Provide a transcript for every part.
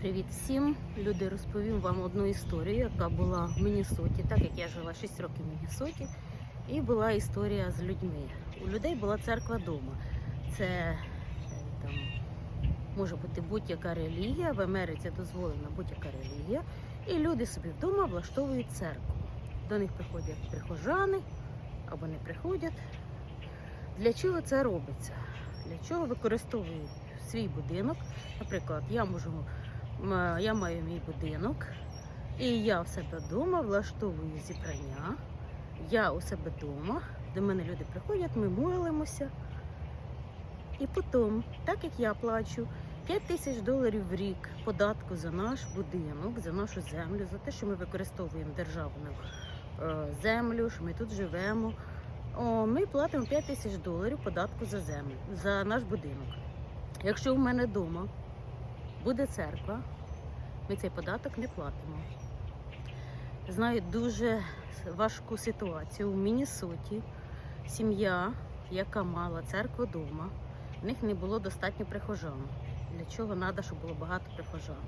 Привіт всім! Люди розповім вам одну історію, яка була в Міннесоті, так як я жила 6 років в Міннесоті, і була історія з людьми. У людей була церква вдома. Це е, там може бути будь-яка релігія. В Америці дозволена будь-яка релігія. І люди собі вдома влаштовують церкву. До них приходять прихожани або не приходять. Для чого це робиться? Для чого використовують свій будинок? Наприклад, я можу Я маю мій будинок, і я у себе вдома влаштовую зібрання. Я у себе вдома, до мене люди приходять, ми молимося. І потім, так як я плачу 5 тисяч доларів в рік податку за наш будинок, за нашу землю, за те, що ми використовуємо державну е, землю, що ми тут живемо. Ми платимо 5 тисяч доларів податку за землю, за наш будинок. Якщо у мене вдома буде церква, ми цей податок не платимо. Знаю дуже важку ситуацію в Міннесоті. Сім'я, яка мала церкву вдома, в них не було достатньо прихожан. Для чого треба, щоб було багато прихожан?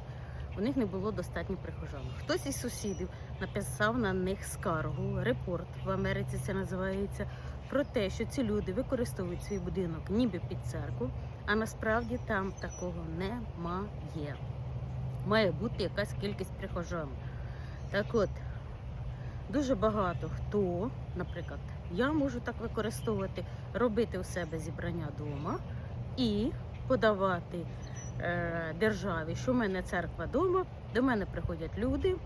У них не було достатньо прихожан. Хтось із сусідів написав на них скаргу, репорт в Америці це називається, про те, що ці люди використовують свій будинок ніби під церкву, а насправді там такого немає. Має бути якась кількість прихожан. Так от, дуже багато хто, наприклад, я можу так використовувати, робити у себе зібрання вдома і подавати е, державі, що в мене церква вдома, до мене приходять люди,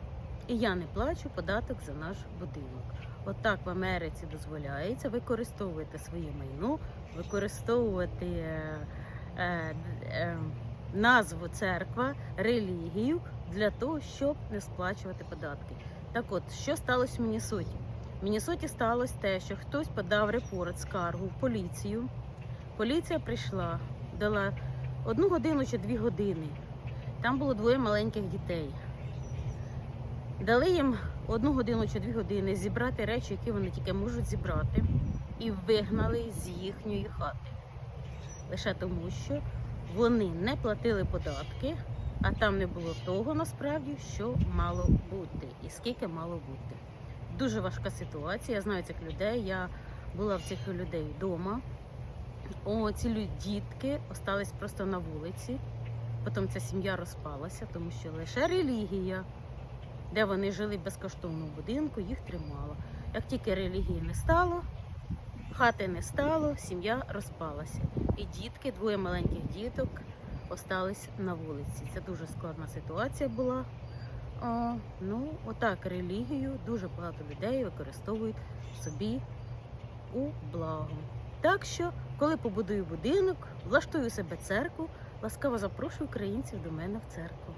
і я не плачу податок за наш будинок. Отак в Америці дозволяється використовувати своє майно, використовувати е, назву церква, релігію для того, щоб не сплачувати податки. Так от, що сталося в Міннесоті? В Міннесоті сталося те, що хтось подав репорт, скаргу в поліцію. Поліція прийшла, дала одну годину чи дві години. Там було двоє маленьких дітей. Дали їм одну годину чи дві години зібрати речі, які вони тільки можуть зібрати, і вигнали з їхньої хати. Лише тому, що вони не платили податки, а там не було того насправді, що мало бути, і скільки мало бути. Дуже важка ситуація. Я знаю цих людей. Я була в цих людей вдома. О, ці дітки остались просто на вулиці. Потім ця сім'я розпалася, тому що лише релігія, де вони жили в безкоштовному будинку, їх тримала. Як тільки релігії не стало, хати не стало, сім'я розпалася. І дітки, двоє маленьких діток, остались на вулиці. Це дуже складна ситуація була. О, ну, отак релігію дуже багато людей використовують собі у благо. Так що, коли побудую будинок, влаштую себе церкву, ласкаво запрошую українців до мене в церкву.